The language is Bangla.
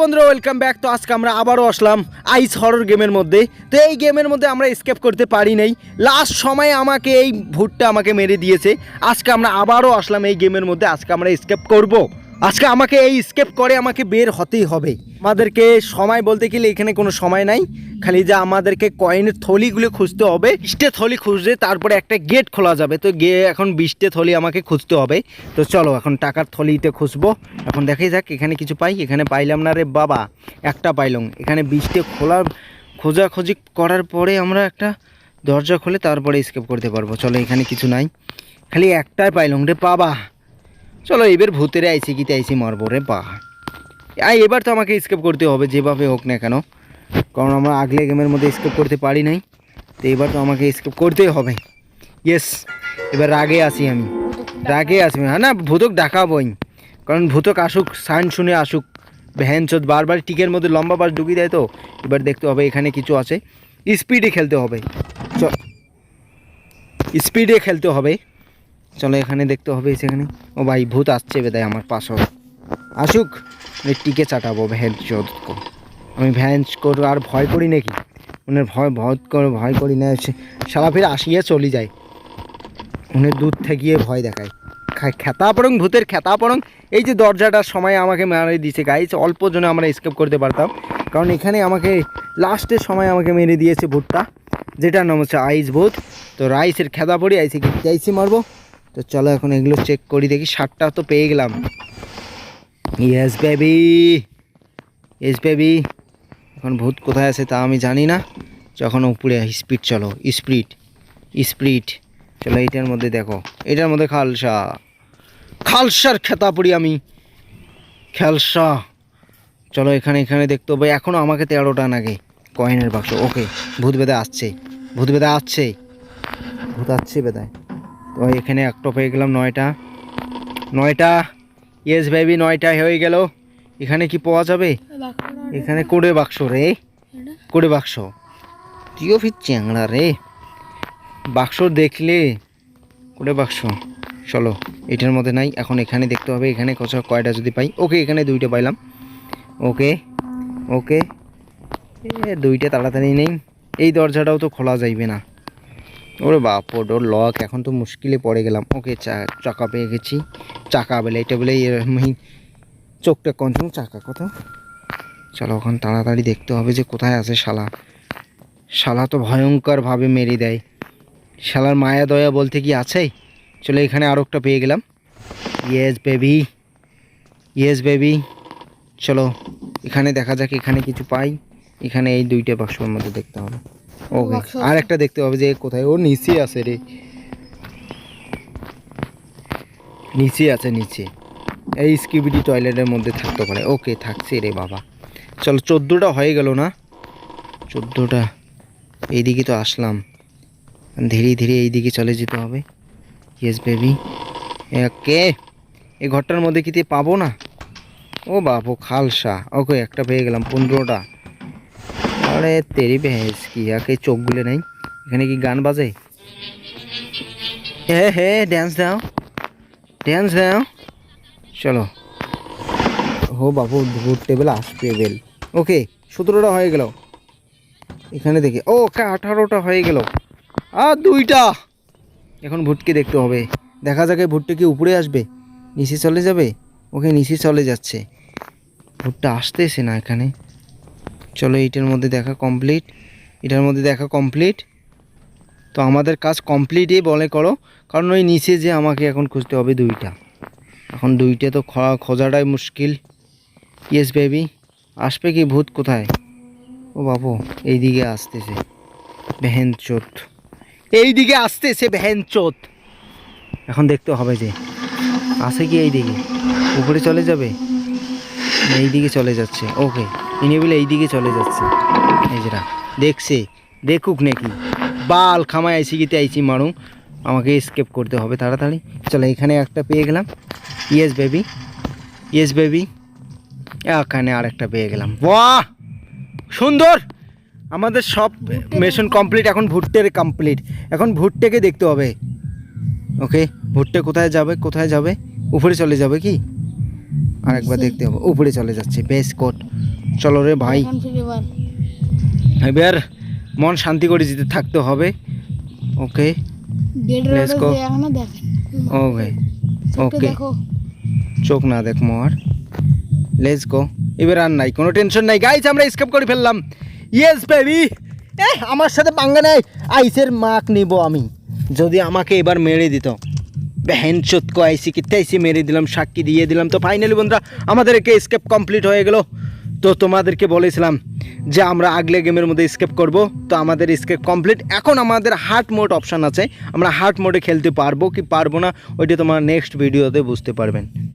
বন্ধুরা ওয়েলকাম ব্যাক তো আজকে আমরা আবারও আসলাম আইস হরর গেমের মধ্যে। তো এই গেমের মধ্যে আমরা স্কেপ করতে পারি নাই। লাস্ট সময়ে আমাকে এই ভুটটা আমাকে মেরে দিয়েছে। আজকে আমরা আবারও আসলাম এই গেমের মধ্যে। আজকে আমরা স্কেপ করব। আজকে আমাকে এই স্কেপ করে আমাকে বের হতেই হবে। আমাদেরকে সময় বলতে গেলে এখানে কোনো সময় নাই। খালি যে আমাদেরকে কয়েনের থলিগুলো খুঁজতে হবে। বিশটে থলি খুঁজলে তারপরে একটা গেট খোলা যাবে। তো গে এখন বিশটে থলি আমাকে খুঁজতে হবে। তো চলো এখন টাকার থলিতে খুঁজবো। এখন দেখাই যাক, এখানে কিছু পাই? এখানে পাইলাম না রে বাবা। একটা পাইলাম এখানে বিশটে খোলার খোঁজাখুঁজি করার পরে আমরা একটা দরজা খুলে তারপরে স্কেপ করতে পারব। চলো এখানে কিছু নাই। খালি একটাই পাইলাম রে বাবা। চলো এবার ভূতেরে আইসি কিতে আইসি মারবো রে বা আই, এবার তো আমাকে স্কেপ করতে হবে, যেভাবে হোক না কেন। কারণ আমরা আগলে গেমের মধ্যে স্কেপ করতে পারি নাই, তো এবার তো আমাকে স্কেপ করতেই হবে। ইয়েস এবার রাগে আসি আমি। রাগে আসি হ্যাঁ না, ভূতক ডাকাবই কারণ ভূতক আসুক সাইন শুনে আসুক, ভ্যান চোদ বারবার টিকের মধ্যে লম্বা বাস ঢুকিয়ে দেয় তো, এবার দেখতে হবে এখানে কিছু আছে। স্পিডে খেলতে হবে। স্পিডে খেলতে হবে। চলো এখানে দেখতে হবে, সেখানে। ও ভাই, ভূত আসছে বেদায় আমার পাশও আসুক টিকে চাটাবো ভ্যান চোদ আমি ভ্যান করব আর ভয় করি নাকি? উনি ভয় ভয় করে, ভয় করি না সারা ফিরে আসিয়ে চলে যায়। উনি দূর থেকে ভয় দেখায়। খেতা পড়ং ভূতের খেতা পড়ং এই যে দরজাটার সময় আমাকে মেরে দিয়েছে গাইছে অল্প জনে আমরা স্কেপ করতে পারতাম। কারণ এখানে আমাকে লাস্টের সময় আমাকে মেরে দিয়েছে ভূতটা, যেটার নাম হচ্ছে আইস ভূত। তো রাইসের খেদা পড়ি আইসে চাইছি মারবো। তো চলো এখন এগুলো চেক করি, দেখি সাতটা তো পেয়ে গেলাম। ইয়েস বেবি ইয়েস বেবি এখন ভূত কোথায় আছে তা আমি জানি না। যখন উপরে স্পিড চলো স্পিড স্পিড চলো এইটার মধ্যে দেখো এটার মধ্যে খালসা। খালসার খেতা পড়ি আমি। খালসা। চলো এখানে এখানে দেখতে হবে এখনও আমাকে তেরোটা নাগে কয়েনের বাক্স ওকে ভূত বেদা আসছে, ভূত বেদা আসছে। ভূত আসছে বেদায়। তো এখানে একটা পেয়ে গেলাম নয়টা। নয়টা ইয়েস বেবি নয়টা হয়ে গেল। এখানে কি পাওয়া যাবে? এখানে কোড়ে বাক্স রে। কোড়ে বাক্স। তুইও ফির চ্যাংড়া রে। বাক্স দেখলে কোড়ে বাক্স। চলো, এটার মধ্যে নাই। এখন এখানে দেখতে হবে, এখানে কত কয়টা যদি পাই। ওকে, এখানে দুইটা পাইলাম। ওকে ওকে। এ, দুইটা তাড়াতাড়ি নেই। এই দরজাটাও তো খোলা যাইবে না। ওরে বাপ ওর লক এখন তো মুশকিলে পড়ে গেলাম। ওকে চাকা পেয়ে গেছি। চাকা বলে, এটা বলে আমি চোখটা কঞ্চং চাকা কোথাও চলো, এখন তাড়াতাড়ি দেখতে হবে যে কোথায় আছে শালা। শালা তো ভয়ঙ্করভাবে মেরে দেয়। শালার মায়া, দয়া বলতে কি আছে? চলো, এখানে আরও একটা পেয়ে গেলাম। ইয়েস বেবি ইয়েস বেবি চলো, এখানে দেখা যাক, এখানে কিছু পাই। এখানে এই দুইটা বাক্সের মধ্যে দেখতে হবে। ওকে আর একটা দেখতে হবে যে কোথায়? ও নিচে আছে রে। নিচে আছে নিচে। এই স্কিবিডি টয়লেটের মধ্যে থাকতে পারে। ওকে থাকছে রে বাবা। চলো চোদ্দোটা হয়ে গেল না? চোদ্দোটা। এইদিকে তো আসলাম। ধীরে ধীরে এইদিকে চলে যেতে হবে। ইয়েস বেবি ওকে এই ঘরটার মধ্যে কি পাবো না? ও বাবু খালসা। ওকে একটা পেয়ে গেলাম। পনেরোটা। আরে তেরি ভেস কি আকে চোখ চোখগুলো নেই। এখানে কি গান বাজে? হে হে ড্যান্স দাও ড্যান্স দাও। চলো। হো বাবু ভোট টেবিল আসবে বেল। ওকে, সতেরোটা হয়ে গেল। এখানে দেখি, ও, ওকে, আঠারোটা হয়ে গেল। আর দুইটা। এখন ভুটকে দেখতে হবে। দেখা যাক ভুট্টা কি উপরে আসবে। নিচে চলে যাবে? ওকে, নিচে চলে যাচ্ছে। ভুট্টা আসতেছে না এখানে। চলো এইটার মধ্যে দেখা কমপ্লিট এটার মধ্যে দেখা কমপ্লিট তো আমাদের কাজ কমপ্লিটই বলে করো, কারণ ওই নিচে যে আমাকে এখন খুঁজতে হবে দুইটা। এখন দুইটা তো খোঁজাটাই মুশকিল। ইয়েস বেবি আসবে কি ভূত কোথায়? ও বাবু, এইদিকে আসতেছে। ভ্যান চোত এইদিকে আসতেছে ভ্যান চোত এখন দেখতে হবে যে আসে কি এইদিকে? উপরে চলে যাবে? এইদিকে চলে যাচ্ছে। ওকে ইনি বলে এইদিকে চলে যাচ্ছে। যেটা দেখছে, দেখুক নাকি। বাল খামায় আইসি গিতে আইসি মারু আমাকে স্কেপ করতে হবে তাড়াতাড়ি। চলো, এখানে একটা পেয়ে গেলাম। ইয়েস বেবি ইয়েস বেবি এখানে আরেকটা পেয়ে গেলাম। বাহ! সুন্দর! আমাদের সব মেশন কমপ্লিট এখন ভুট্টের কমপ্লিট এখন ভুট্টেকে দেখতে হবে। ওকে ভুট্টে কোথায় যাবে কোথায় যাবে? উপরে চলে যাবে কি? আর একবার দেখতে হবে। উপরে চলে যাচ্ছে বেশ কোট। চলো রে ভাই। এবার মন শান্তি করে যেতে থাকতে হবে। ওকে ওকে ওকে। চোখ না দেখ মোর। লেটস গো এবার আর নাই কোনো টেনশন নাই। গাইজ আমরা স্কেপ করে ফেললাম। ইয়েস বেবি এ আমার সাথে পাঙ্গা নেই। আইসের মাক নিব আমি। যদি আমাকে এবার মেরে দিত। চোতকো আইসি কিতে আইসি মেরে দিলাম, সাক্ষী দিয়ে দিলাম। তো ফাইনালি বন্ধুরা আমাদেরকে স্কেপ কমপ্লিট হয়ে গেল। তো তোমাদেরকে বলেছিলাম যে আমরা আগলে গেমের মধ্যে স্কেপ করব। তো আমাদের স্কেপ কমপ্লিট এখন আমাদের হার্ট মোড অপশান আছে। আমরা হার্ট মোডে খেলতে পারব কি পারব না, ওইটা তোমার নেক্সট ভিডিওতে বুঝতে পারবেন।